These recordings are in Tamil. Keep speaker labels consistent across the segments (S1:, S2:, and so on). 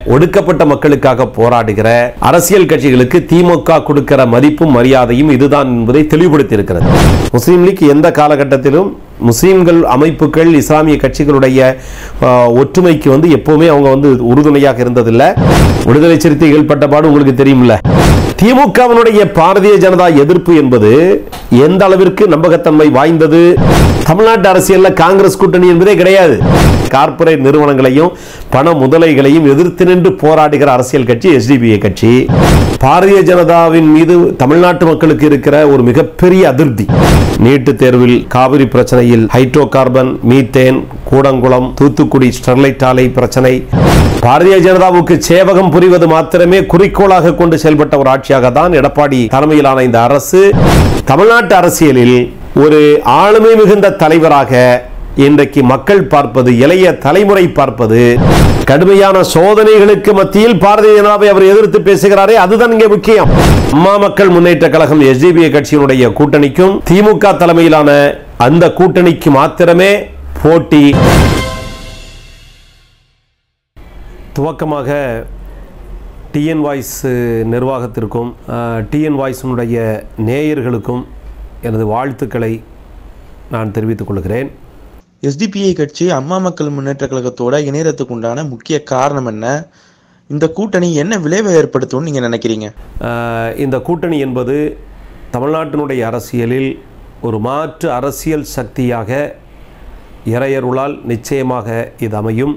S1: ஒடுக்கப்பட்ட மக்களுக்காக போராடுகிற அரசியல் கட்சிகளுக்கு திமுக கொடுக்கிற மதிப்பும் மரியாதையும் இதுதான் என்பதை தெளிவுபடுத்தி இருக்கிறது முஸ்லீம் லீக் எந்த காலகட்டத்திலும் முஸ்லீம்கள் அமைப்புகள் இஸ்லாமிய கட்சிகளுடைய ஒற்றுமைக்கு வந்து எப்பவுமே அவங்க வந்து உறுதுணையாக இருந்ததில்லை. விடுதலை சிறுத்தைகள் பட்டபாடு உங்களுக்கு தெரியும்ல. திமுகவினுடைய பாரதிய ஜனதா எதிர்ப்பு என்பது எந்த அளவிற்கு நம்பகத்தன்மை வாய்ந்தது? தமிழ்நாட்டு அரசியல்ல காங்கிரஸ் கூட்டணி என்பதே கிடையாது. கார்ப்பரேட் நிறுவனங்களையும் பண முதலைகளையும் எதிர்த்து நின்று போராடுகிற அரசியல் கட்சி எஸ்டிபிஐ கட்சி. பாரதிய ஜனதாவின் மீது தமிழ்நாட்டு மக்களுக்கு இருக்கிற ஒரு மிகப்பெரிய அதிருப்தி. நீட்டு தேர்வில் காவிரி பிரச்சனையில் hydro carbon methane Koodankulam Thoothukudi Sterlite ஆலை பிரச்சனை. பாரதிய ஜனதாவுக்கு சேவகம் புரிவது மாத்திரமே குறிக்கோளாக கொண்டு செயல்பட்ட ஒரு ஆட்சியாக தான் எடப்பாடி தலைமையிலான இந்த அரசு. தமிழ்நாட்டு அரசியலில் ஒரு ஆளுமை மிகுந்த தலைவராக இன்றைக்கு மக்கள் பார்ப்பது இளைய தலைமுறை பார்ப்பது கடுமையான சோதனைகளுக்கு மத்தியில் பாரதிய ஜனதாவை அவர் எதிர்த்து பேசுகிறாரே அதுதான் இங்கே முக்கியம். அம்மா மக்கள் முன்னேற்ற கழகம் எஸ்டிபிஐ கட்சியினுடைய கூட்டணிக்கும் திமுக தலைமையிலான அந்த கூட்டணிக்கு மாத்திரமே போட்டி. துவக்கமாக டிஎன் வாய்ஸ் நிர்வாகத்திற்கும் டிஎன் வாய்ஸினுடைய நேயர்களுக்கும் எனது வாழ்த்துக்களை நான் தெரிவித்துக் கொள்கிறேன்.
S2: எஸ்டிபிஐ கட்சி அம்மா மக்கள் முன்னேற்ற கழகத்தோட இணையறதுக்கு உண்டான முக்கிய காரணம் என்ன? இந்த கூட்டணி என்ன விளைவை ஏற்படுத்தும்னு நீங்கள் நினைக்கிறீங்க?
S1: இந்த கூட்டணி என்பது தமிழ்நாட்டினுடைய அரசியலில் ஒரு மாற்று அரசியல் சக்தியாக இறையருளால் நிச்சயமாக இது அமையும்.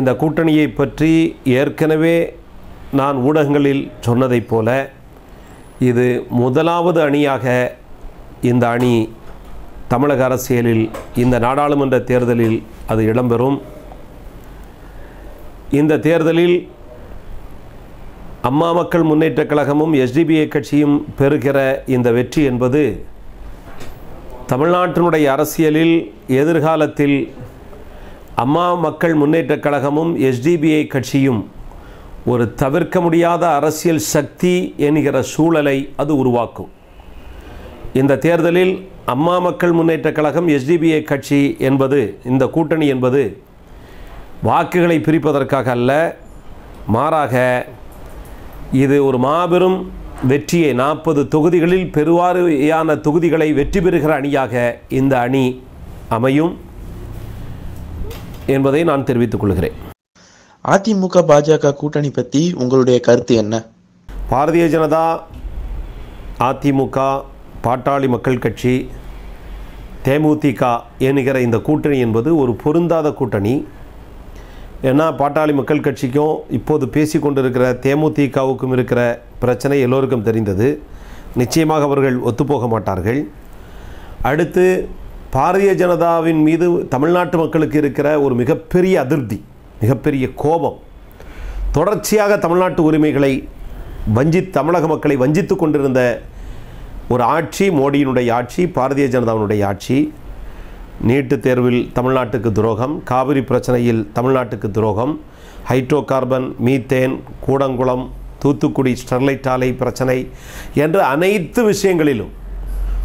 S1: இந்த கூட்டணியை பற்றி ஏற்கனவே நான் ஊடகங்களில் சொன்னதைப் போல இது முதலாவது அணியாக இந்த அணி தமிழக அரசியலில் இந்த நாடாளுமன்ற தேர்தலில் அது இடம்பெறும். இந்த தேர்தலில் அம்மா மக்கள் முன்னேற்றக் கழகமும் எஸ்டிபிஐ கட்சியும் பெறுகிற இந்த வெற்றி என்பது தமிழ்நாட்டினுடைய அரசியலில் எதிர்காலத்தில் அம்மா மக்கள் முன்னேற்றக் கழகமும் எஸ்டிபிஐ கட்சியும் ஒரு தவிர்க்க முடியாத அரசியல் சக்தி என்கிற சூழலை அது உருவாக்கும். இந்த தேர்தலில் அம்மா மக்கள் முன்னேற்றக் கழகம் எஸ்டிபிஐ கட்சி என்பது இந்த கூட்டணி என்பது வாக்குகளை பிரிப்பதற்காக அல்ல மாறாக இது ஒரு மாபெரும் வெற்றியை நாற்பது தொகுதிகளில் பெருவாரியான தொகுதிகளை வெற்றி பெறுகிற அணியாக இந்த அணி அமையும் என்பதை நான் தெரிவித்துக் கொள்கிறேன்.
S2: அதிமுக பாஜக கூட்டணி பத்தி உங்களுடைய கருத்து என்ன?
S1: பாரதிய ஜனதா அதிமுக பாட்டாளி மக்கள் கட்சி தேமுதிக என்கிற இந்த கூட்டணி என்பது ஒரு பொருந்தாத கூட்டணி. ஏன்னா பாட்டாளி மக்கள் கட்சிக்கும் இப்போது பேசி கொண்டிருக்கிற தேமுதிகவுக்கும் இருக்கிற பிரச்சனை எல்லோருக்கும் தெரிந்தது. நிச்சயமாக அவர்கள் ஒத்துப்போக மாட்டார்கள். அடுத்து பாரதிய ஜனதாவின் மீது தமிழ்நாட்டு மக்களுக்கு இருக்கிற ஒரு மிகப்பெரிய அதிருப்தி மிகப்பெரிய கோபம். தொடர்ச்சியாக தமிழ்நாட்டு உரிமைகளை வஞ்சி தமிழக மக்களை வஞ்சித்து கொண்டிருந்த ஒரு ஆட்சி மோடியினுடைய ஆட்சி பாரதிய ஜனதாவினுடைய ஆட்சி நீட்டு தேர்வில் தமிழ்நாட்டுக்கு துரோகம் காவிரி பிரச்சனையில் தமிழ்நாட்டுக்கு துரோகம் hydro carbon methane Koodankulam Thoothukudi Sterlite ஆலை பிரச்சனை என்ற அனைத்து விஷயங்களிலும்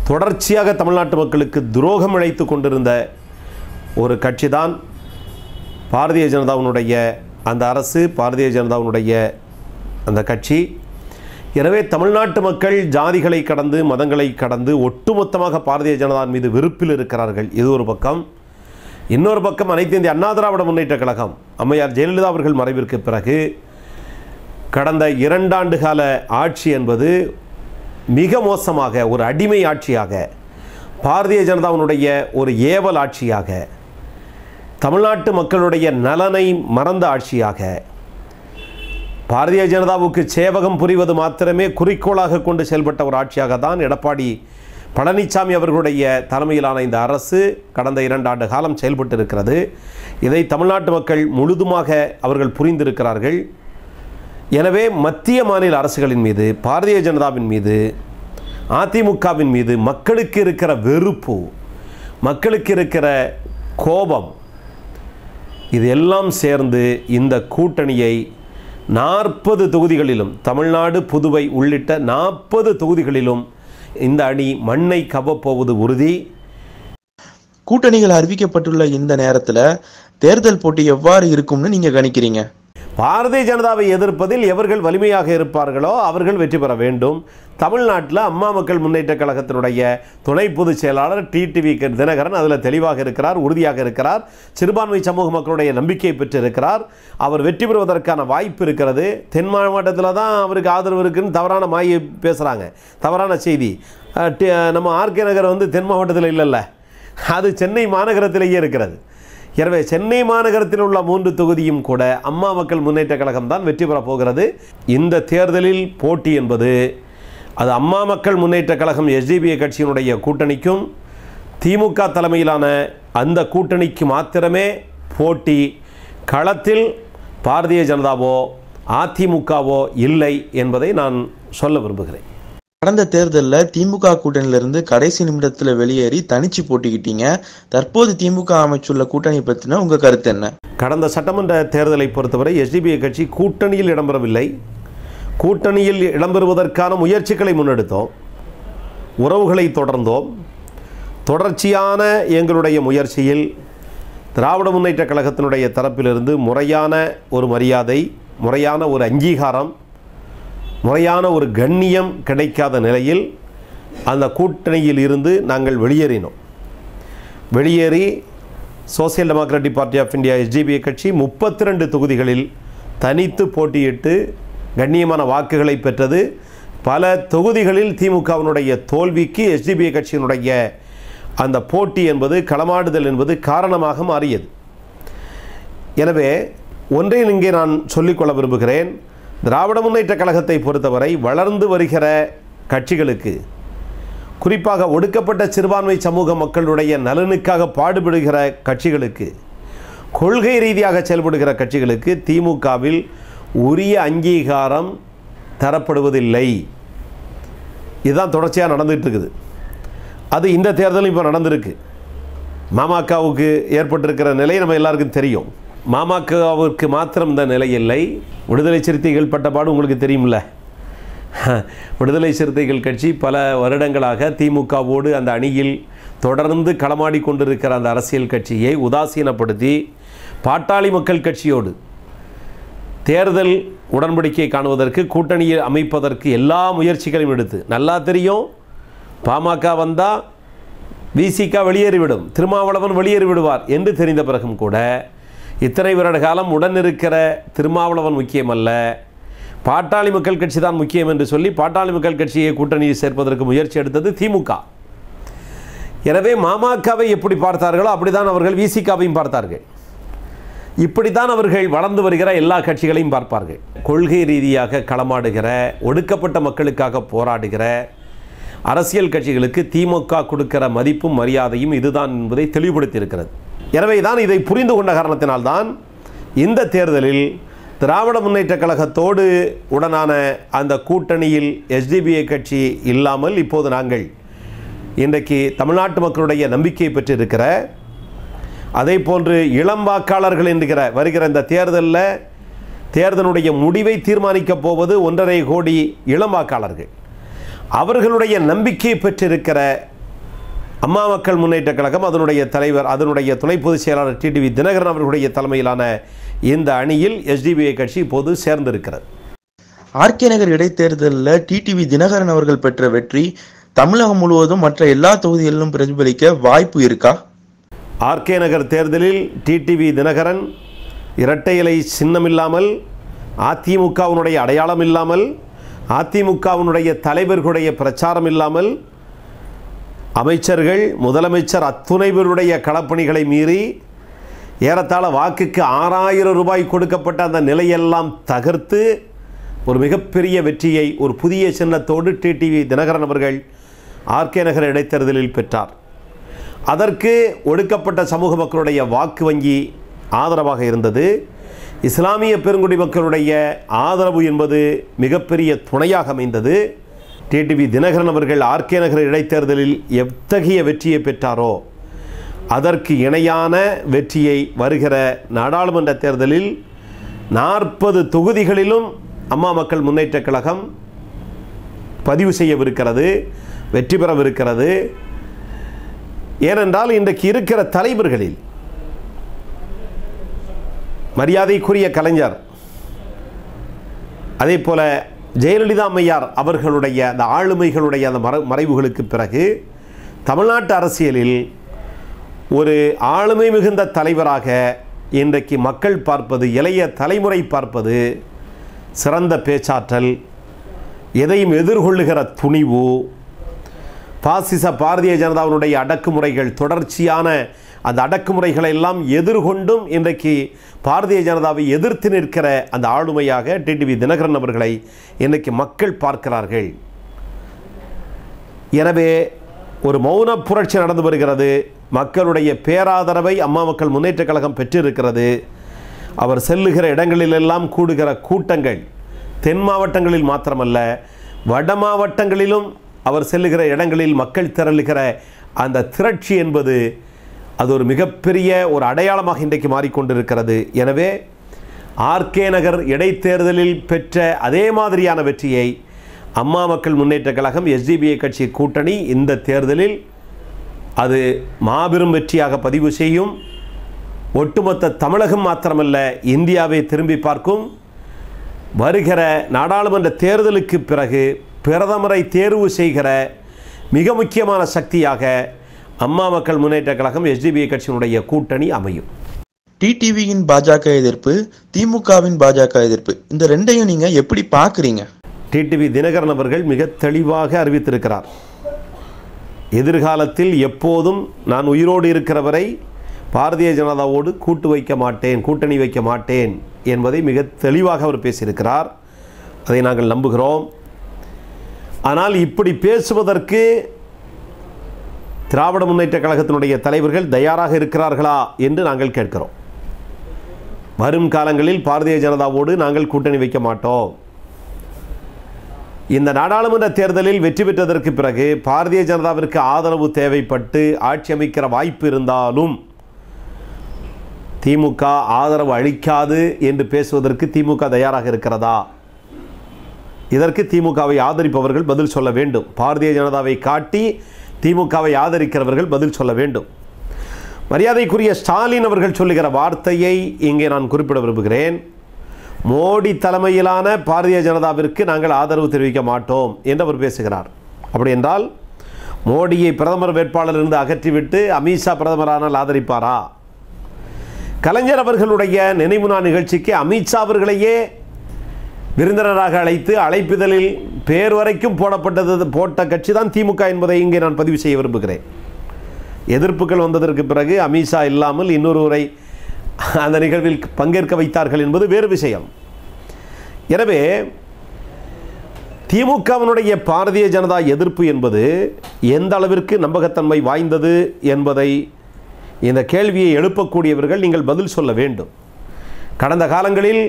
S1: தொடர்ச்சியாக தமிழ்நாட்டு மக்களுக்கு துரோகம் இழைத்து கொண்டிருந்த ஒரு கட்சி தான் பாரதிய ஜனதாவினுடைய அந்த அரசு பாரதிய ஜனதாவினுடைய அந்த கட்சி. எனவே தமிழ்நாட்டு மக்கள் ஜாதிகளை கடந்து மதங்களை கடந்து ஒட்டுமொத்தமாக பாரதிய ஜனதா மீது வெறுப்பில் இருக்கிறார்கள். இது ஒரு பக்கம். இன்னொரு பக்கம் அனைத்து இந்திய அண்ணா திராவிட முன்னேற்ற கழகம் அம்மையார் ஜெயலலிதா அவர்கள் மறைவிற்கு பிறகு கடந்த இரண்டாண்டு கால ஆட்சி என்பது மிக மோசமாக ஒரு அடிமை ஆட்சியாக பாரதிய ஜனதாவினுடைய ஒரு ஏவல் ஆட்சியாக தமிழ்நாட்டு மக்களுடைய நலனை மறந்த ஆட்சியாக பாரதிய ஜனதாவுக்கு சேவகம் புரிவது மாத்திரமே குறிக்கோளாக கொண்டு செயல்பட்ட ஒரு ஆட்சியாக தான் எடப்பாடி பழனிசாமி அவர்களுடைய தலைமையிலான இந்த அரசு கடந்த இரண்டு ஆண்டு காலம் செயல்பட்டு இருக்கிறது இதை தமிழ்நாட்டு மக்கள் முழுதுமாக அவர்கள் புரிந்திருக்கிறார்கள். எனவே மத்திய மாநில அரசுகளின் மீது பாரதிய ஜனதாவின் மீது அதிமுகவின் மீது மக்களுக்கு இருக்கிற வெறுப்பு மக்களுக்கு இருக்கிற கோபம் இது எல்லாம் சேர்ந்து இந்த கூட்டணியை நாற்பது தொகுதிகளிலும் தமிழ்நாடு புதுவை உள்ளிட்ட நாற்பது தொகுதிகளிலும் இந்த அணி மண்ணை கவப்போவது உறுதி.
S2: கூட்டணிகள் அறிவிக்கப்பட்டுள்ள இந்த நேரத்தில் தேர்தல் போட்டி எவ்வாறு இருக்கும்னு நீங்கள் கணிக்கிறீங்க?
S1: பாரதிய ஜனதாவை எதிர்ப்பதில் எவர்கள் வலிமையாக இருப்பார்களோ அவர்கள் வெற்றி பெற வேண்டும். தமிழ்நாட்டில் அம்மா மக்கள் முன்னேற்ற கழகத்தினுடைய துணை பொதுச் செயலாளர் டிடிவி தினகரன் அதில் தெளிவாக இருக்கிறார் உறுதியாக இருக்கிறார். சிறுபான்மை சமூக மக்களுடைய நம்பிக்கையை பெற்றிருக்கிறார். அவர் வெற்றி பெறுவதற்கான வாய்ப்பு இருக்கிறது. தென் மாவட்டத்தில் தான் அவருக்கு ஆதரவு இருக்குன்னு தவறான மாயை பேசுகிறாங்க தவறான செய்தி. நம்ம ஆர்கே நகர் வந்து தென் மாவட்டத்தில் இல்லைல்ல. அது சென்னை மாநகரத்திலேயே இருக்கிறது. எனவே சென்னை மாநகரத்தில் உள்ள மூன்று தொகுதியும் கூட அம்மா மக்கள் முன்னேற்ற கழகம் தான் வெற்றி பெறப் போகிறது. இந்த தேர்தலில் போட்டி என்பது அது அம்மா மக்கள் முன்னேற்ற கழகம் எஸ்டிபிஐ கட்சியினுடைய கூட்டணிக்கும் திமுக தலைமையிலான அந்த கூட்டணிக்கு மாத்திரமே போட்டி களத்தில் பாரதிய ஜனதாவோ அதிமுகவோ இல்லை என்பதை நான் சொல்ல விரும்புகிறேன்.
S2: கடந்த தேர்தலில் திமுக கூட்டணியிலிருந்து கடைசி நிமிடத்தில் வெளியேறி தனிச்சு போட்டிக்கிட்டீங்க. தற்போது திமுக அமைச்சுள்ள கூட்டணி பற்றின உங்கள் கருத்து என்ன?
S1: கடந்த சட்டமன்ற தேர்தலை பொறுத்தவரை எஸ்டிபிஐ கட்சி கூட்டணியில் இடம்பெறவில்லை. கூட்டணியில் இடம்பெறுவதற்கான முயற்சிகளை முன்னெடுத்தோம். உறவுகளை தொடர்ந்தோம். தொடர்ச்சியான எங்களுடைய முயற்சியில் திராவிட முன்னேற்ற கழகத்தினுடைய தரப்பிலிருந்து முறையான ஒரு மரியாதை முறையான ஒரு அங்கீகாரம் முறையான ஒரு கண்ணியம் கிடைக்காத நிலையில் அந்த கூட்டணியில் இருந்து நாங்கள் வெளியேறினோம். வெளியேறி social democratic party of India SDPI கட்சி முப்பத்தி ரெண்டு தொகுதிகளில் தனித்து போட்டியிட்டு கண்ணியமான வாக்குகளை பெற்றது. பல தொகுதிகளில் திமுகவினுடைய தோல்விக்கு எஸ்டிபிஐ கட்சியினுடைய அந்த போட்டி என்பது களமாடுதல் என்பது காரணமாக மாறியது. எனவே ஒன்றை இங்கே நான் சொல்லிக்கொள்ள விரும்புகிறேன். திராவிட முன்னேற்ற கழகத்தை பொறுத்தவரை வளர்ந்து வருகிற கட்சிகளுக்கு குறிப்பாக ஒடுக்கப்பட்ட சிறுபான்மை சமூக மக்களுடைய நலனுக்காக பாடுபடுகிற கட்சிகளுக்கு கொள்கை ரீதியாக செயல்படுகிற கட்சிகளுக்கு திமுகவில் உரிய அங்கீகாரம் தரப்படுவதில்லை. இதுதான் தொடர்ச்சியாக நடந்துகிட்டு இருக்குது அது இந்த தேர்தலும் இப்போ நடந்திருக்கு. மாமகவுக்கு ஏற்பட்டிருக்கிற நிலை நம்ம எல்லாருக்கும் தெரியும். மாமாக்காவிற்கு மாத்திரம் இந்த நிலை இல்லை. விடுதலை சிறுத்தைகள் பட்டபாடு உங்களுக்கு தெரியும்ல. விடுதலை சிறுத்தைகள் கட்சி பல வருடங்களாக திமுகவோடு அந்த அணியில் தொடர்ந்து களமாடி கொண்டிருக்கிற அந்த அரசியல் கட்சியை உதாசீனப்படுத்தி பாட்டாளி மக்கள் கட்சியோடு தேர்தல் உடன்படிக்கை காணுவதற்கு கூட்டணியை அமைப்பதற்கு எல்லா முயற்சிகளையும் எடுத்து நல்லா தெரியும் பாமக வந்தால் விசிக வெளியேறிவிடும் திருமாவளவன் வெளியேறிவிடுவார் என்று தெரிந்த பிறகும் கூட இத்தனை வருட காலம் உடன் இருக்கிற திருமாவளவன் முக்கியமல்ல. பாட்டாளி மக்கள் கட்சி தான் முக்கியம் என்று சொல்லி பாட்டாளி மக்கள் கட்சியை கூட்டணியில் சேர்ப்பதற்கு முயற்சி எடுத்தது திமுக எனவே மாமாக்காவை எப்படி பார்த்தார்களோ அப்படிதான் அவர்கள் விசிகாவையும் பார்த்தார்கள். இப்படித்தான் அவர்கள் வளர்ந்து வருகிற எல்லா கட்சிகளையும் பார்ப்பார்கள். கொள்கை ரீதியாக களமாடுகிற ஒடுக்கப்பட்ட மக்களுக்காக போராடுகிற அரசியல் கட்சிகளுக்கு திமுக கொடுக்கிற மதிப்பும் மரியாதையும் இதுதான் என்பதை தெளிவுபடுத்தியிருக்கிறது. எனவே தான் இதை புரிந்து கொண்ட காரணத்தினால்தான் இந்த தேர்தலில் திராவிட முன்னேற்ற கழகத்தோடு உடனான அந்த கூட்டணியில் எஸ்டிபிஐ கட்சி இல்லாமல் இப்போது நாங்கள் இன்றைக்கு தமிழ்நாட்டு மக்களுடைய நம்பிக்கையை பெற்றிருக்கிற அதே போன்று இளம் வாக்காளர்கள் என்கிற வருகிற இந்த தேர்தலில் தேர்தலுடைய முடிவை தீர்மானிக்கப் போவது ஒன்றரை கோடி இளம் வாக்காளர்கள். அவர்களுடைய நம்பிக்கையை பெற்றிருக்கிற அம்மா மக்கள் முன்னேற்ற கழகம் அதனுடைய தலைவர் அதனுடைய துணை பொதுச் செயலாளர் டிடிவி தினகரன் அவர்களுடைய தலைமையிலான இந்த அணியில் எஸ்டிபிஐ கட்சி இப்போது சேர்ந்திருக்கிறது.
S2: ஆர்கே நகர் இடைத்தேர்தலில் டிடிவி தினகரன் அவர்கள் பெற்ற வெற்றி தமிழகம் முழுவதும் மற்ற எல்லா தொகுதிகளிலும் பிரதிபலிக்க வாய்ப்பு இருக்கா?
S1: ஆர்கே நகர் தேர்தலில் டிடிவி தினகரன் இரட்டை இலை சின்னமில்லாமல் அதிமுகவினுடைய அடையாளம் இல்லாமல் அதிமுகவினுடைய தலைவர்களுடைய பிரச்சாரம் இல்லாமல் அமைச்சர்கள் முதலமைச்சர் அத்துணை பேருடைய களப்பணிகளை மீறி ஏறத்தாழ வாக்குக்கு ஆறாயிரம் ரூபாய் கொடுக்கப்பட்ட அந்த நிலையெல்லாம் தகர்த்து ஒரு மிகப்பெரிய வெற்றியை ஒரு புதிய சின்னத்தோடு டிடிவி தினகரன் அவர்கள் ஆர்கே நகர் இடைத்தேர்தலில் பெற்றார். அதற்கு ஒடுக்கப்பட்ட சமூக மக்களுடைய வாக்கு வங்கி ஆதரவாக இருந்தது. இஸ்லாமிய பெருங்குடி மக்களுடைய ஆதரவு என்பது மிகப்பெரிய துணையாக அமைந்தது. டிடிவி தினகரன் அவர்கள் ஆர்கே நகர் இடைத்தேர்தலில் எத்தகைய வெற்றியை பெற்றாரோ அதற்கு இணையான வெற்றியை வருகிற நாடாளுமன்ற தேர்தலில் நாற்பது தொகுதிகளிலும் அம்மா மக்கள் முன்னேற்றக் கழகம் பதிவு செய்யவிருக்கிறது வெற்றி பெறவிருக்கிறது. ஏனென்றால் இன்றைக்கு இருக்கிற தலைவர்களில் மரியாதைக்குரிய கலைஞர் அதே போல் ஜெயலலிதா அம்மையார் அவர்களுடைய அந்த ஆளுமைகளுடைய அந்த மற மறைவுகளுக்கு பிறகு தமிழ்நாட்டு அரசியலில் ஒரு ஆளுமை மிகுந்த தலைவராக இன்றைக்கு மக்கள் பார்ப்பது இளைய தலைமுறை பார்ப்பது சிறந்த பேச்சாற்றல் எதையும் எதிர்கொள்ளுகிற துணிவு பாசிச பாரதிய ஜனதாவினுடைய அடக்குமுறைகள் தொடர்ச்சியான அந்த அடக்குமுறைகளை எல்லாம் எதிர்கொண்டும் இன்றைக்கு பாரதிய ஜனதாவை எதிர்த்து நிற்கிற அந்த ஆளுமையாக டிடிவி தினகரன் அவர்களை இன்றைக்கு மக்கள் பார்க்கிறார்கள். எனவே ஒரு மௌன புரட்சி நடந்து வருகிறது. மக்களுடைய பேராதரவை அம்மா மக்கள் முன்னேற்றக் கழகம் பெற்றிருக்கிறது. அவர் செல்லுகிற இடங்களிலெல்லாம் கூடுகிற கூட்டங்கள் தென் மாவட்டங்களில் மாத்திரமல்ல வட மாவட்டங்களிலும் அவர் செல்லுகிற இடங்களில் மக்கள் திரளுகிற அந்த திரட்சி என்பது அது ஒரு மிகப்பெரிய ஒரு அடையாளமாக இன்றைக்கு மாறிக்கொண்டிருக்கிறது. எனவே ஆர்கே நகர் இடைத்தேர்தலில் பெற்ற அதே மாதிரியான வெற்றியை அம்மா மக்கள் முன்னேற்ற கழகம் எஸ்டிபிஐ கட்சி கூட்டணி இந்த தேர்தலில் அது மாபெரும் வெற்றியாக பதிவு செய்யும். ஒட்டுமொத்த தமிழகம் மாத்திரமல்ல இந்தியாவை திரும்பி பார்க்கும். வருகிற நாடாளுமன்ற தேர்தலுக்கு பிறகு பிரதமரை தேர்வு செய்கிற மிக முக்கியமான சக்தியாக அம்மா மக்கள் முன்னேற்ற கழகம் எஸ்டிபிஐ கட்சியினுடைய கூட்டணி அமையும்.
S2: டிடிவியின் பாஜக எதிர்ப்பு திமுகவின் பாஜக எதிர்ப்பு இந்த ரெண்டையும் நீங்க எப்படி பாக்குறீங்க
S1: டிடிவி தினகரன் அவர்கள் மிக தெளிவாக அறிவித்திருக்கிறார். எதிர்காலத்தில் எப்போதும் நான் உயிரோடு இருக்கிற வரை பாரதிய ஜனதாவோடு கூட்டு வைக்க மாட்டேன் கூட்டணி வைக்க மாட்டேன் என்பதை மிக தெளிவாக அவர் பேசியிருக்கிறார். அதை நாங்கள் நம்புகிறோம். ஆனால் இப்படி பேசுவதற்கு திராவிட முன்னேற்ற கழகத்தினுடைய தலைவர்கள் தயாராக இருக்கிறார்களா என்று நாங்கள் கேட்கிறோம். வரும் காலங்களில் பாரதிய ஜனதாவோடு நாங்கள் கூட்டணி வைக்க மாட்டோம். இந்த நாடாளுமன்ற தேர்தலில் வெற்றி பெற்றதற்கு பிறகு பாரதிய ஜனதாவிற்கு ஆதரவு தேவைப்பட்டு ஆட்சி அமைக்கிற வாய்ப்பு இருந்தாலும் திமுக ஆதரவு அளிக்காது என்று பேசுவதற்கு திமுக தயாராக இருக்கிறதா? இதற்கு திமுகவை ஆதரிப்பவர்கள் பதில் சொல்ல வேண்டும். பாரதிய ஜனதாவை காட்டி திமுகவை ஆதரிக்கிறவர்கள் பதில் சொல்ல வேண்டும். மரியாதைக்குரிய ஸ்டாலின் அவர்கள் சொல்லுகிற வார்த்தையை இங்கே நான் குறிப்பிட விரும்புகிறேன். மோடி தலைமையிலான பாரதிய ஜனதாவிற்கு நாங்கள் ஆதரவு தெரிவிக்க மாட்டோம் என்று அவர் பேசுகிறார். அப்படி என்றால் மோடியை பிரதமர் வேட்பாளர் இருந்து அகற்றிவிட்டு அமித்ஷா பிரதமரானால் ஆதரிப்பாரா? கலைஞர் அவர்களுடைய நினைவு நாள் நிகழ்ச்சிக்கு அமித்ஷா அவர்களையே விருந்தினராக அழைத்து அழைப்பிதழில் பேர் வரைக்கும் போடப்பட்டது போட்ட கட்சி தான் திமுக என்பதை இங்கே நான் பதிவு செய்ய விரும்புகிறேன். எதிர்ப்புகள் வந்ததற்கு பிறகு அமித்ஷா இல்லாமல் இன்னொருவரை அந்த நிகழ்வில் பங்கேற்க வைத்தார்கள் என்பது வேறு விஷயம். எனவே திமுகவினுடைய பாரதிய ஜனதா எதிர்ப்பு என்பது எந்த அளவிற்கு நம்பகத்தன்மை வாய்ந்தது என்பதை இந்த கேள்வியை எழுப்பக்கூடியவர்கள் நீங்கள் பதில் சொல்ல வேண்டும். கடந்த காலங்களில்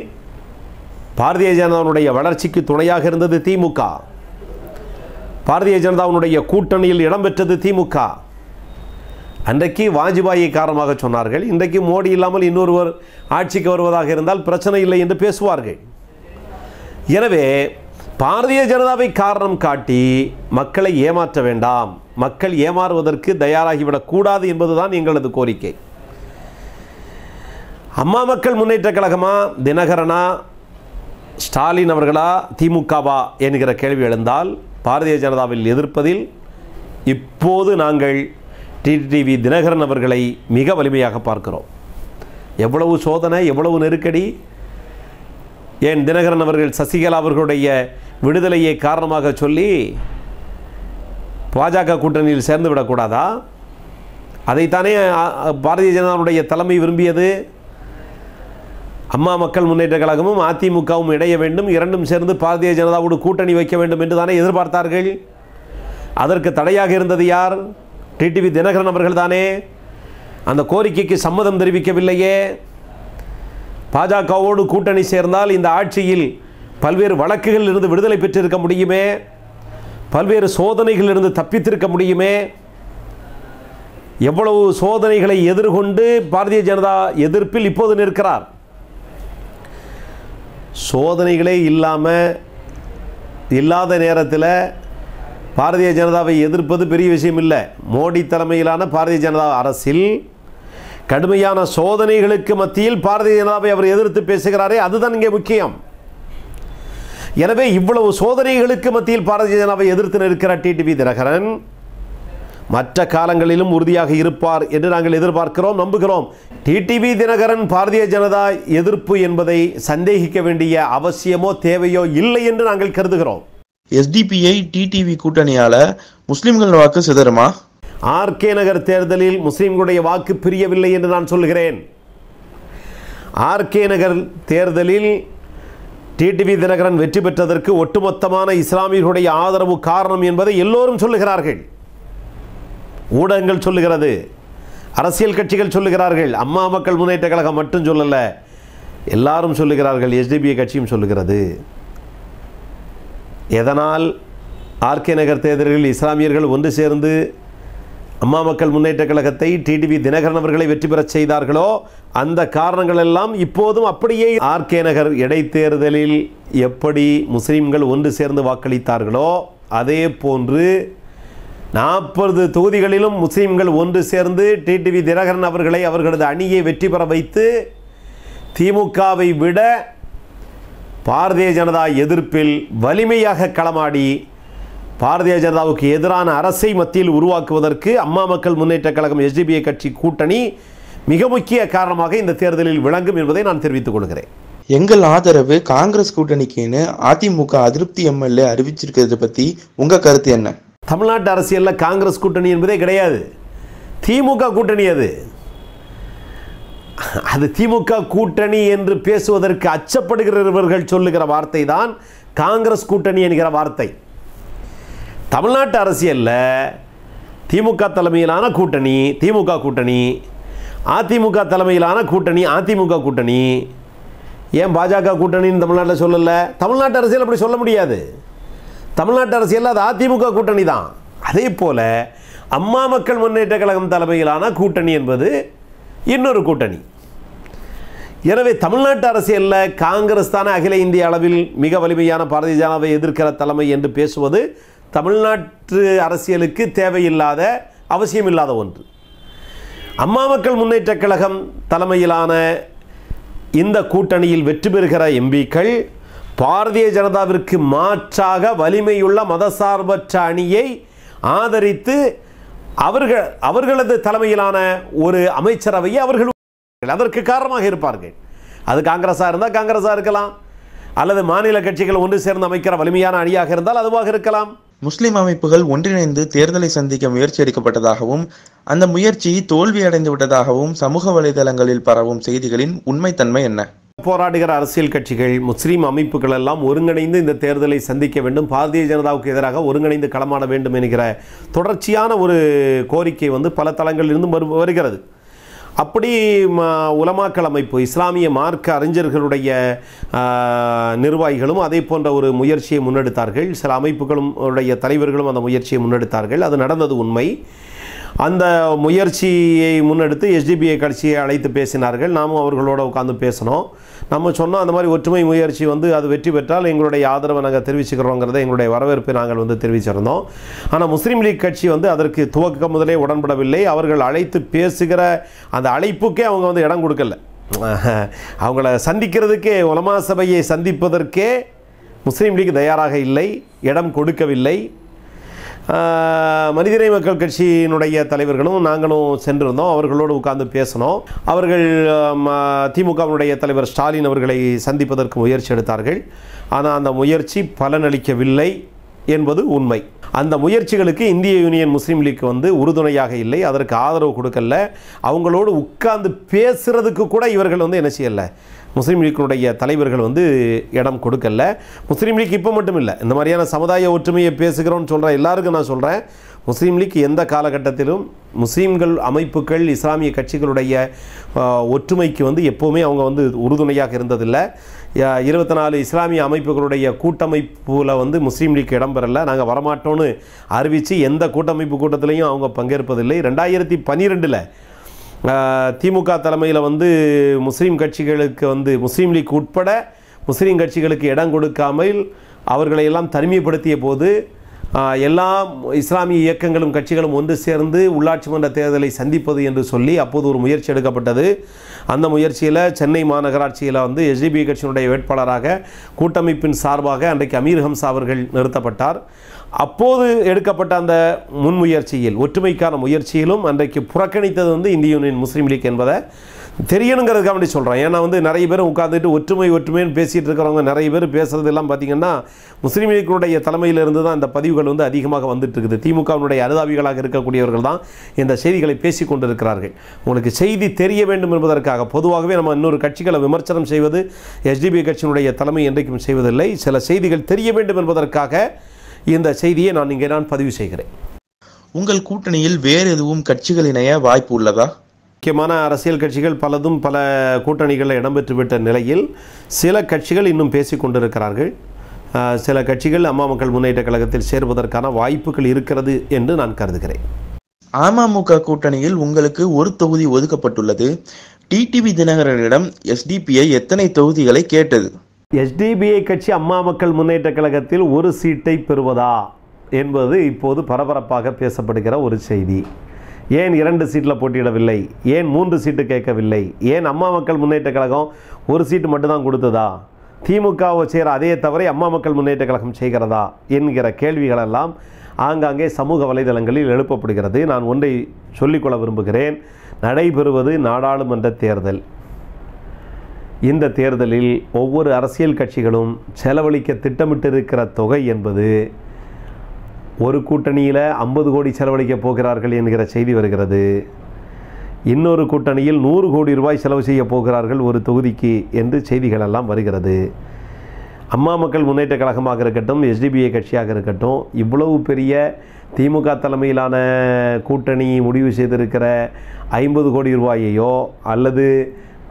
S1: பாரதிய ஜனதாவுடைய வளர்ச்சிக்கு துணையாக இருந்தது திமுக. பாரதிய ஜனதாவுடைய கூட்டணியில் இடம்பெற்றது திமுக. அன்றைக்கு வாஜ்பாயை காரணமாக சொன்னார்கள் இன்றைக்கு மோடி இல்லாமல் இன்னொருவர் ஆட்சிக்கு வருவதாக இருந்தால் பிரச்சனை இல்லை என்று பேசுவார்கள். எனவே பாரதிய ஜனதாவை காரணம் காட்டி மக்களை ஏமாற்ற வேண்டாம் மக்கள் ஏமாறுவதற்கு தயாராகிவிடக்கூடாது என்பதுதான் எங்களது கோரிக்கை. அம்மா மக்கள் முன்னேற்ற கழகமா தினகரனா ஸ்டாலின் அவர்களா திமுகவா என்கிற கேள்வி எழுந்தால் பாரதிய ஜனதாவில் எதிர்ப்பதில் இப்போது நாங்கள் டிடிவி தினகரன் அவர்களை மிக வலிமையாக பார்க்கிறோம். எவ்வளவு சோதனை எவ்வளவு நெருக்கடி? ஏன் தினகரன் அவர்கள் சசிகலா அவர்களுடைய விடுதலையை காரணமாக சொல்லி பாஜக கூட்டணியில் சேர்ந்து விடக்கூடாதா? அதைத்தானே பாரதிய ஜனதாவுடைய தலைமை விரும்பியது? அம்மா மக்கள் முன்னேற்ற கழகமும் அதிமுகவும் இணைய வேண்டும். இரண்டும் சேர்ந்து பாரதிய ஜனதாவோடு கூட்டணி வைக்க வேண்டும் என்று தானே எதிர்பார்த்தார்கள். அதற்கு தடையாக இருந்தது யார்? டிடிவி தினகரன் அவர்கள் தானே. அந்த கோரிக்கைக்கு சம்மதம் தெரிவிக்கவில்லையே. பாஜகவோடு கூட்டணி சேர்ந்தால் இந்த ஆட்சியில் பல்வேறு வழக்குகளில் இருந்து விடுதலை பெற்றிருக்க முடியுமே? பல்வேறு சோதனைகளில் இருந்து தப்பித்திருக்க முடியுமே? எவ்வளவு சோதனைகளை எதிர்கொண்டு பாரதிய ஜனதா எதிர்ப்பில் இப்போது நிற்கிறார்? சோதனைகளே இல்லாமல் இல்லாத நேரத்தில் பாரதிய ஜனதாவை எதிர்ப்பது பெரிய விஷயம் இல்லை. மோடி தலைமையிலான பாரதிய ஜனதா அரசில் கடுமையான சோதனைகளுக்கு மத்தியில் பாரதிய ஜனதாவை அவர் எதிர்த்து பேசுகிறாரே அதுதான் இங்கே முக்கியம். எனவே இவ்வளவு சோதனைகளுக்கு மத்தியில் பாரதிய ஜனதாவை எதிர்த்து நிற்கிறார் டிடிவி தினகரன். மற்ற காலங்களிலும் உறுதியாக இருப்பார் என்று நாங்கள் எதிர்பார்க்கிறோம் நம்புகிறோம். டிடிவி தினகரன் பாரதிய ஜனதா எதிர்ப்பு என்பதை சந்தேகிக்க வேண்டிய அவசியமோ தேவையோ இல்லை என்று நாங்கள் கருதுகிறோம்.
S2: எஸ்டிபிஐ டிடிவி கூட்டணியால முஸ்லிம்கள் வாக்கு சிதறுமா?
S1: ஆர்கே நகர் தேர்தலில் முஸ்லிம்களுடைய வாக்கு பிரியவில்லை என்று நான் சொல்கிறேன் ஆர்கே நகர் தேர்தலில் டிடிவி தினகரன் வெற்றி பெற்றதற்கு ஒட்டுமொத்தமான இஸ்லாமியர்களுடைய ஆதரவு காரணம் என்பதை எல்லோரும் சொல்லுகிறார்கள். ஊடகங்கள் சொல்லுகிறது அரசியல் கட்சிகள் சொல்லுகிறார்கள் அம்மா மக்கள் முன்னேற்ற கழகம் மட்டும் சொல்லலை எல்லாரும் சொல்லுகிறார்கள் எஸ்டிபிஐ கட்சியும் சொல்லுகிறது. எதனால் ஆர்கே நகர் தேர்தலில் இஸ்லாமியர்கள் ஒன்று சேர்ந்து அம்மா மக்கள் முன்னேற்ற கழகத்தை டிடிவி தினகரன் அவர்களை வெற்றி பெறச் செய்தார்களோ அந்த காரணங்கள் எல்லாம் இப்போதும் அப்படியே ஆர்கே நகர் இடைத்தேர்தலில் எப்படி முஸ்லீம்கள் ஒன்று சேர்ந்து வாக்களித்தார்களோ அதே போன்று நாற்பது தொகுதிகளிலும் முஸ்லீம்கள் ஒன்று சேர்ந்து டிடிவி தினகரன் அவர்களை அவர்களது அணியை வெற்றி பெற வைத்து திமுகவை விட பாரதிய ஜனதா எதிர்ப்பில் வலிமையாக களமாடி பாரதிய ஜனதாவுக்கு எதிரான அரசை மத்தியில் உருவாக்குவதற்கு அம்மா மக்கள் முன்னேற்ற கழகம் எஸ்டிபிஐ கட்சி கூட்டணி மிக முக்கிய காரணமாக இந்த தேர்தலில் விளங்கும் என்பதை நான் தெரிவித்துக் கொள்கிறேன்.
S2: எங்கள் ஆதரவு காங்கிரஸ் கூட்டணிக்குன்னு அதிமுக அதிருப்தி எம்எல்ஏ அறிவிச்சிருக்கிறத பத்தி உங்க கருத்து என்ன?
S1: தமிழ்நாட்டு அரசியலில் காங்கிரஸ் கூட்டணி என்பதே கிடையாது. திமுக கூட்டணி அது. அது திமுக கூட்டணி என்று பேசுவதற்கு அச்சப்படுகிறவர்கள் சொல்லுகிற வார்த்தை தான் காங்கிரஸ் கூட்டணி என்கிற வார்த்தை. தமிழ்நாட்டு அரசியலில் திமுக தலைமையிலான கூட்டணி திமுக கூட்டணி அதிமுக தலைமையிலான கூட்டணி அதிமுக கூட்டணி. ஏன் பாஜக கூட்டணின்னு தமிழ்நாட்டில் சொல்லலை? தமிழ்நாட்டு அரசியல் அப்படி சொல்ல முடியாது. தமிழ்நாட்டு அரசியலில் அது அதிமுக கூட்டணி தான். அதே போல் அம்மா மக்கள் முன்னேற்ற கழகம் தலைமையிலான கூட்டணி என்பது இன்னொரு கூட்டணி. எனவே தமிழ்நாட்டு அரசியலில் காங்கிரஸ் தானே அகில இந்திய அளவில் மிக வலிமையான பாரதிய ஜனதாவை எதிர்க்கிற தலைமை என்று பேசுவது தமிழ்நாட்டு அரசியலுக்கு தேவையில்லாத அவசியமில்லாத ஒன்று. அம்மா மக்கள் முன்னேற்ற கழகம் தலைமையிலான இந்த கூட்டணியில் வெற்றி பெறுகிற எம்பிக்கள் பாரதிய ஜனதாவிற்கு மாற்றாக வலிமையுள்ள மதசார்பற்ற அணியை ஆதரித்து அவர்கள் அவர்களது தலைமையிலான ஒரு அமைச்சரவையை அவர்கள் அதற்கு காரணமாக இருப்பார்கள். அது காங்கிரஸாக இருந்தால் காங்கிரஸாக இருக்கலாம். அல்லது மாநில கட்சிகள் ஒன்று சேர்ந்து அமைக்கிற வலிமையான அணியாக இருந்தால் அதுவாக இருக்கலாம்.
S2: முஸ்லிம் அமைப்புகள் ஒன்றிணைந்து தேர்தலை சந்திக்க முயற்சி எடுக்கப்பட்டதாகவும் அந்த முயற்சி தோல்வியடைந்து விட்டதாகவும் சமூக வலைதளங்களில் பரவும் செய்திகளின் உண்மைத்தன்மை என்ன?
S1: போராடுகிற அரசியல் கட்சிகள் முஸ்லீம் அமைப்புகள் எல்லாம் ஒருங்கிணைந்து இந்த தேர்தலை சந்திக்க வேண்டும். பாரதிய ஜனதாவுக்கு எதிராக ஒருங்கிணைந்து களமாட வேண்டும் என்கிற தொடர்ச்சியான ஒரு கோரிக்கை வந்து பல தளங்களிலிருந்து வரு வருகிறது. அப்படி ம, உலமாக்கல் அமைப்பு இஸ்லாமிய மார்க்க அறிஞர்களுடைய நிர்வாகிகளும் அதே போன்ற ஒரு முயற்சியை முன்னெடுத்தார்கள். சில அமைப்புகளும் உடைய தலைவர்களும் அந்த முயற்சியை முன்னெடுத்தார்கள். அது நடந்தது உண்மை. அந்த முயற்சியை முன்னெடுத்து எஸ்டிபிஐ கட்சியை அழைத்து பேசினார்கள். நாமும் அவர்களோட உட்காந்து பேசினோம் நம்ம சொன்னோம் அந்த மாதிரி ஒற்றுமை முயற்சி வந்து அது வெற்றி பெற்றால் எங்களுடைய ஆதரவை நாங்கள் தெரிவிச்சுக்கிறோங்கிறத எங்களுடைய வரவேற்பை நாங்கள் வந்து தெரிவிச்சிருந்தோம். ஆனால் முஸ்லீம் லீக் கட்சி வந்து அதற்கு துவக்க முதலே உடன்படவில்லை. அவர்கள் அழைத்து பேசுகிற அந்த அழைப்புக்கே அவங்க வந்து இடம் கொடுக்கல. அவங்கள சந்திக்கிறதுக்கே உலமா சபையை சந்திப்பதற்கே முஸ்லீம் லீக் தயாராக இல்லை. இடம் கொடுக்கவில்லை. மனிதநேய மக்கள் கட்சியினுடைய தலைவர்களும் நாங்களும் சென்றிருந்தோம். அவர்களோடு உட்கார்ந்து பேசினோம். அவர்கள் திமுகவினுடைய தலைவர் ஸ்டாலின் அவர்களை சந்திப்பதற்கு முயற்சி எடுத்தார்கள். ஆனால் அந்த முயற்சி பலனளிக்கவில்லை. என்பது உண்மை. அந்த முயற்சிகளுக்கு இந்திய யூனியன் முஸ்லீம் லீக் வந்து உறுதுணையாக இல்லை. அதற்கு ஆதரவு கொடுக்கல. அவங்களோடு உட்கார்ந்து பேசுறதுக்கு கூட இவர்கள் வந்து என்ன செய்யல? முஸ்லீம் லீக்கினுடைய தலைவர்கள் வந்து இடம் கொடுக்கல. முஸ்லீம் லீக் இப்போ மட்டும் இல்லை. இந்த மாதிரியான சமுதாய ஒற்றுமையை பேசுகிறோன்னு சொல்கிறேன் எல்லாருக்கும் நான் சொல்கிறேன் முஸ்லீம் லீக் எந்த காலகட்டத்திலும் முஸ்லீம்கள் அமைப்புகள் இஸ்லாமிய கட்சிகளுடைய ஒற்றுமைக்கு வந்து எப்போவுமே அவங்க வந்து உறுதுணையாக இருந்ததில்லை. இருபத்தி நாலு இஸ்லாமிய அமைப்புகளுடைய கூட்டமைப்பில் வந்து முஸ்லீம் லீக் இடம்பெறல. நாங்கள் வரமாட்டோம்னு அறிவித்து எந்த கூட்டமைப்பு கூட்டத்திலையும் அவங்க பங்கேற்பதில்லை. ரெண்டாயிரத்தி பன்னிரெண்டில் திமுக தலைமையில் வந்து முஸ்லீம் கட்சிகளுக்கு வந்து முஸ்லீம் லீக் உட்பட முஸ்லீம் கட்சிகளுக்கு இடம் கொடுக்காமல் அவர்களை எல்லாம் தனிமைப்படுத்திய போது எல்லா இஸ்லாமிய இயக்கங்களும் கட்சிகளும் ஒன்று சேர்ந்து உள்ளாட்சி மன்ற தேர்தலை சந்திப்பது என்று சொல்லி அப்போது ஒரு முயற்சி எடுக்கப்பட்டது. அந்த முயற்சியில் சென்னை மாநகராட்சியில் வந்து எஸ்டிபி கட்சியினுடைய வேட்பாளராக கூட்டமைப்பின் சார்பாக அன்றைக்கு அமீர் ஹம்சா அவர்கள் நிறுத்தப்பட்டார். அப்போது எடுக்கப்பட்ட அந்த முன்முயற்சியில் ஒற்றுமைக்கான முயற்சியிலும் அன்றைக்கு புறக்கணித்தது வந்து இந்திய யூனியன் முஸ்லீம் லீக் என்பதை தெரியணுங்கிறதுக்காக வேண்டி சொல்கிறேன் ஏன்னா வந்து நிறைய பேர் உட்காந்துட்டு ஒற்றுமை ஒற்றுமைன்னு பேசிகிட்டு இருக்கிறவங்க நிறைய பேர் பேசுறது எல்லாம் பார்த்தீங்கன்னா முஸ்லீம் தலைமையிலிருந்து தான் இந்த பதிவுகள் வந்து அதிகமாக வந்துட்டு இருக்குது. திமுகவினுடைய அனுதாபிகளாக இருக்கக்கூடியவர்கள் தான் இந்த செய்திகளை பேசி கொண்டிருக்கிறார்கள். உங்களுக்கு செய்தி தெரிய வேண்டும் என்பதற்காக பொதுவாகவே நம்ம இன்னொரு கட்சிகளை விமர்சனம் செய்வது எஸ்டிபி கட்சியினுடைய தலைமை என்றைக்கும் செய்வதில்லை. சில செய்திகள் தெரிய வேண்டும் என்பதற்காக இந்த செய்தியை நான் இங்கே நான் பதிவு செய்கிறேன்.
S2: உங்கள் கூட்டணியில் வேறு எதுவும் கட்சிகள் இணைய வாய்ப்பு உள்ளதா?
S1: முக்கியமான அரசியல் கட்சிகள் பலதும் பல கூட்டணிகளில் இடம்பெற்றுவிட்ட நிலையில் சில கட்சிகள் இன்னும் பேசிக் கொண்டிருக்கிறார்கள். ஆஹ், சில கட்சிகள் அம்மா மக்கள் முன்னேற்ற கழகத்தில் சேர்வதற்கான வாய்ப்புகள் இருக்கிறது என்று நான் கருதுகிறேன்.
S2: அமமுக கூட்டணியில் உங்களுக்கு ஒரு தொகுதி ஒதுக்கப்பட்டுள்ளது. டிடிவி தினகரனிடம் எஸ்டிபிஐ எத்தனை தொகுதிகளை கேட்டது?
S1: எஸ்டிபிஐ கட்சி அம்மா மக்கள் முன்னேற்ற கழகத்தில் ஒரு சீட்டை பெறுவதா என்பது இப்போது பரபரப்பாக பேசப்படுகிற ஒரு செய்தி. ஏன் இரண்டு சீட்டில் போட்டியிடவில்லை? ஏன் மூன்று சீட்டு கேட்கவில்லை? ஏன் அம்மா மக்கள் முன்னேற்ற கழகம் ஒரு சீட்டு மட்டும்தான் கொடுத்ததா? திமுகவை செய்கிற அதே தவறை அம்மா மக்கள் முன்னேற்ற கழகம் செய்கிறதா? என்கிற கேள்விகளெல்லாம் ஆங்காங்கே சமூக வலைதளங்களில் எழுப்பப்படுகிறது. நான் ஒன்றை சொல்லிக்கொள்ள விரும்புகிறேன். நடைபெறுவது நாடாளுமன்ற தேர்தல். இந்த தேர்தலில் ஒவ்வொரு அரசியல் கட்சிகளும் செலவழிக்க திட்டமிட்டிருக்கிற தொகை என்பது ஒரு கூட்டணியில் ஐம்பது கோடி செலவழிக்கப் போகிறார்கள் என்கிற செய்தி வருகிறது. இன்னொரு கூட்டணியில் நூறு கோடி ரூபாய் செலவு செய்ய போகிறார்கள் ஒரு தொகுதிக்கு என்று செய்திகள் எல்லாம் வருகிறது. அம்மா மக்கள் முன்னேற்ற கழகமாக இருக்கட்டும் எஸ்டிபிஐ கட்சியாக இருக்கட்டும் இவ்வளவு பெரிய திமுக தலைமையிலான கூட்டணி முடிவு செய்திருக்கிற ஐம்பது கோடி ரூபாயையோ அல்லது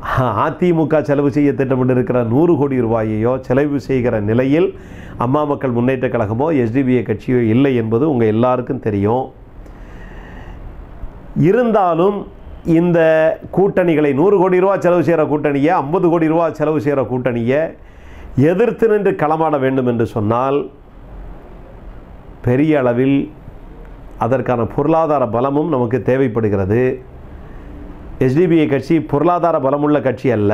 S1: அதிமுக செலவு செய்ய திட்டமிட்டிருக்கிற நூறு கோடி ரூபாயையோ செலவு செய்கிற நிலையில் அம்மா மக்கள் முன்னேற்ற கழகமோ எஸ்டிபிஐ கட்சியோ இல்லை என்பது உங்கள் எல்லாருக்கும் தெரியும். இருந்தாலும் இந்த கூட்டணிகளை நூறு கோடி ரூபா செலவு செய்கிற கூட்டணியை ஐம்பது கோடி ரூபா செலவு செய்கிற கூட்டணியை எதிர்த்து நின்று களமாட வேண்டும் என்று சொன்னால் பெரிய அளவில் அதற்கான பொருளாதார பலமும் நமக்கு தேவைப்படுகிறது. எஸ்டிபிஐ கட்சி பொருளாதார பலமுள்ள கட்சி அல்ல.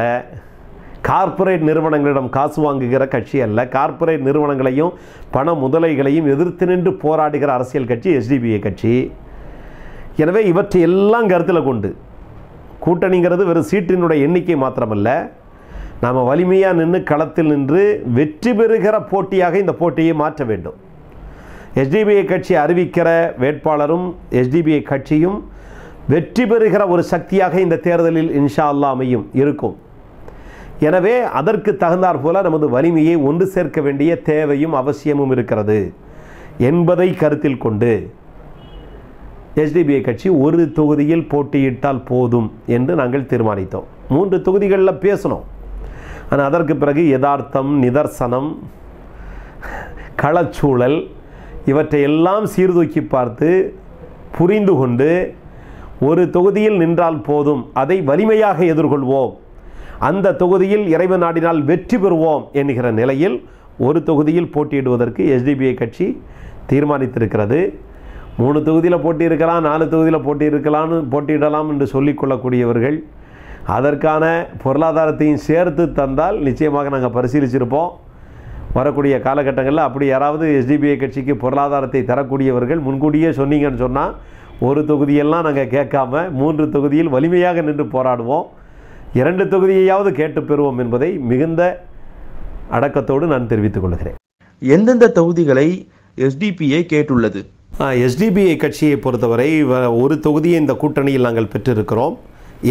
S1: கார்ப்பரேட் நிறுவனங்களிடம் காசு வாங்குகிற கட்சி அல்ல. கார்ப்பரேட் நிறுவனங்களையும் பண முதலைகளையும் எதிர்த்து நின்று போராடுகிற அரசியல் கட்சி எஸ்டிபிஐ கட்சி. எனவே இவற்றை எல்லாம் கருத்தில் கொண்டு கூட்டணிங்கிறது வெறும் சீட்டினுடைய எண்ணிக்கை மாத்திரமல்ல. நாம் வலிமையாக நின்று களத்தில் நின்று வெற்றி பெறுகிற போட்டியாக இந்த போட்டியை மாற்ற வேண்டும். எஸ்டிபிஐ கட்சி அறிவிக்கிற வேட்பாளரும் எஸ்டிபிஐ கட்சியும் வெற்றி பெறுகிற ஒரு சக்தியாக இந்த தேர்தலில் இன்ஷா அல்லா அமையும் இருக்கும். எனவே அதற்கு தகுந்தாற் போல நமது வலிமையை ஒன்று சேர்க்க வேண்டிய தேவையும் அவசியமும் இருக்கிறது என்பதை கருத்தில் கொண்டு எஸ்டிபிஐ கட்சி ஒரு தொகுதியில் போட்டியிட்டால் போதும் என்று நாங்கள் தீர்மானித்தோம். மூன்று தொகுதிகளில் பேசணும் ஆனால் அதற்கு பிறகு யதார்த்தம் நிதர்சனம் களச்சூழல் இவற்றை எல்லாம் சீர்தூக்கி பார்த்து புரிந்து கொண்டு ஒரு தொகுதியில் நின்றால் போதும். அதை வலிமையாக எதிர்கொள்வோம். அந்த தொகுதியில் இறைவு நாடினால் வெற்றி பெறுவோம் என்கிற நிலையில் ஒரு தொகுதியில் போட்டியிடுவதற்கு எஸ்டிபிஐ கட்சி தீர்மானித்திருக்கிறது. மூணு தொகுதியில் போட்டி இருக்கலாம் நாலு தொகுதியில் போட்டி இருக்கலாம்னு போட்டியிடலாம் என்று சொல்லிக்கொள்ளக்கூடியவர்கள் அதற்கான பொருளாதாரத்தையும் சேர்த்து தந்தால் நிச்சயமாக நாங்கள் பரிசீலிச்சிருப்போம். வரக்கூடிய காலகட்டங்களில் அப்படி யாராவது எஸ்டிபிஐ கட்சிக்கு பொருளாதாரத்தை தரக்கூடியவர்கள் முன்கூட்டியே சொன்னீங்கன்னு சொன்னால் ஒரு தொகுதியெல்லாம் நாங்கள் கேட்காம மூன்று தொகுதியில் வலிமையாக நின்று போராடுவோம். இரண்டு தொகுதியையாவது கேட்டு பெறுவோம் என்பதை மிகுந்த அடக்கத்தோடு நான் தெரிவித்துக் கொள்கிறேன்.
S2: எந்தெந்த தொகுதிகளை எஸ்டிபிஐ கேட்டுள்ளது?
S1: எஸ்டிபிஐ கட்சியை பொறுத்தவரை ஒரு தொகுதியை இந்த கூட்டணியில் நாங்கள் பெற்றிருக்கிறோம்.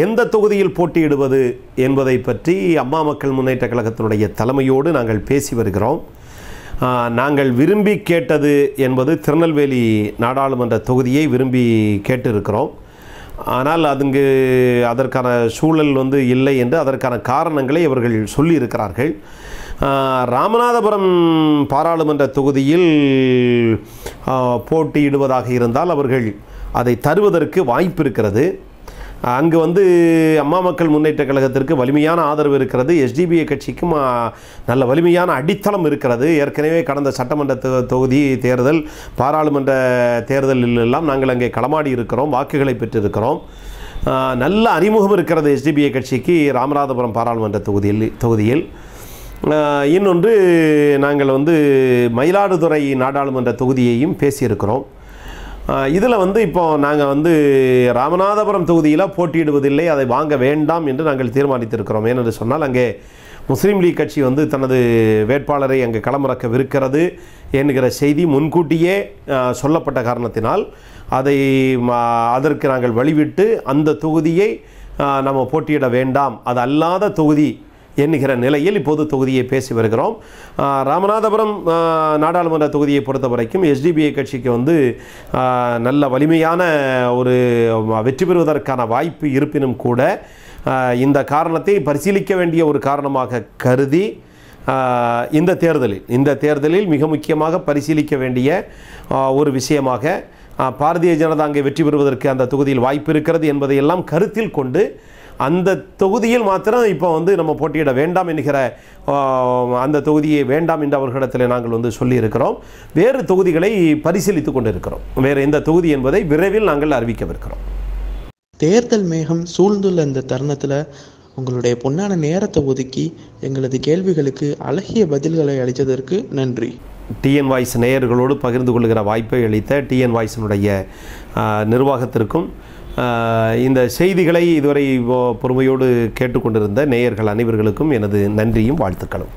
S1: எந்த தொகுதியில் போட்டியிடுவது என்பதை பற்றி அம்மா மக்கள் முன்னேற்ற கழகத்தினுடைய தலைமையோடு நாங்கள் பேசி வருகிறோம். நாங்கள் விரும்பி கேட்டது என்பது திருநெல்வேலி நாடாளுமன்ற தொகுதியை விரும்பி கேட்டிருக்கிறோம். ஆனால் அதுங்கு அதற்கான சூழல் வந்து இல்லை என்று அதற்கான காரணங்களை அவர்கள் சொல்லியிருக்கிறார்கள். ராமநாதபுரம் பாராளுமன்ற தொகுதியில் போட்டியிடுவதாக இருந்தால் அவர்கள் அதை தருவதற்கு வாய்ப்பு இருக்கிறது. அங்கு வந்து அம்மா மக்கள் முன்னேற்ற கழகத்திற்கு வலிமையான ஆதரவு இருக்கிறது. எஸ்டிபிஐ கட்சிக்கும் நல்ல வலிமையான அடித்தளம் இருக்கிறது. ஏற்கனவே கடந்த சட்டமன்ற தொகுதி தேர்தல் பாராளுமன்ற தேர்தலில் எல்லாம் நாங்கள் அங்கே களமாடி இருக்கிறோம் வாக்குகளை பெற்றிருக்கிறோம். நல்ல அறிமுகம் இருக்கிறது எஸ்டிபிஐ கட்சிக்கு ராமநாதபுரம் பாராளுமன்ற தொகுதியில் தொகுதியில். இன்னொன்று நாங்கள் வந்து மயிலாடுதுறை நாடாளுமன்ற தொகுதியையும் பேசியிருக்கிறோம். இதில் வந்து இப்போ நாங்கள் வந்து ராமநாதபுரம் தொகுதியில் போட்டியிடுவதில்லை. அதை வாங்க வேண்டாம் என்று நாங்கள் தீர்மானித்திருக்கிறோம். ஏனென்று சொன்னால் அங்கே முஸ்லீம் லீக் கட்சி வந்து தனது வேட்பாளரை அங்கே களமிறக்கவிருக்கிறது என்கிற செய்தி முன்கூட்டியே சொல்லப்பட்ட காரணத்தினால் அதை அதற்கு நாங்கள் வழிவிட்டு அந்த தொகுதியை நம்ம போட்டியிட வேண்டாம். அது அல்லாத தொகுதி என்கிற நிலையில் இப்போது தொகுதியை பேசி வருகிறோம். ராமநாதபுரம் நாடாளுமன்ற தொகுதியை பொறுத்த வரைக்கும் எஸ்டிபிஐ கட்சிக்கு வந்து நல்ல வலிமையான ஒரு வெற்றி பெறுவதற்கான வாய்ப்பு இருப்பினும் கூட இந்த காரணத்தை பரிசீலிக்க வேண்டிய ஒரு காரணமாக கருதி இந்த தேர்தலில் இந்த தேர்தலில் மிக முக்கியமாக பரிசீலிக்க வேண்டிய ஒரு விஷயமாக பாரதிய ஜனதா அங்கே வெற்றி பெறுவதற்கு அந்த தொகுதியில் வாய்ப்பு இருக்கிறது என்பதையெல்லாம் கருத்தில் கொண்டு அந்த தொகுதியில் மாத்திரம் இப்போ வந்து நம்ம போட்டியிட வேண்டாம் என்கிற அந்த தொகுதியை வேண்டாம் என்று அவர்களிடத்தில் நாங்கள் வந்து சொல்லியிருக்கிறோம். வேறு தொகுதிகளை பரிசீலித்து கொண்டிருக்கிறோம். வேறு எந்த தொகுதி என்பதை விரைவில் நாங்கள் அறிவிக்கவிருக்கிறோம்.
S2: தேர்தல் மேகம் சூழ்ந்துள்ள இந்த தருணத்தில் உங்களுடைய பொன்னான நேரத்தை ஒதுக்கி எங்களது கேள்விகளுக்கு அழகிய பதில்களை அளித்ததற்கு நன்றி.
S1: டிஎன் வாய்ஸ் நேயர்களோடு பகிர்ந்து கொள்கிற வாய்ப்பை அளித்த டிஎன் வாய்ஸினுடைய நிர்வாகத்திற்கும் இந்த செய்திகளை இதுவரை பொறுமையோடு கேட்டுக்கொண்டிருந்த நேயர்கள் அனைவர்களுக்கும் எனது நன்றியும் வாழ்த்துக்களும்.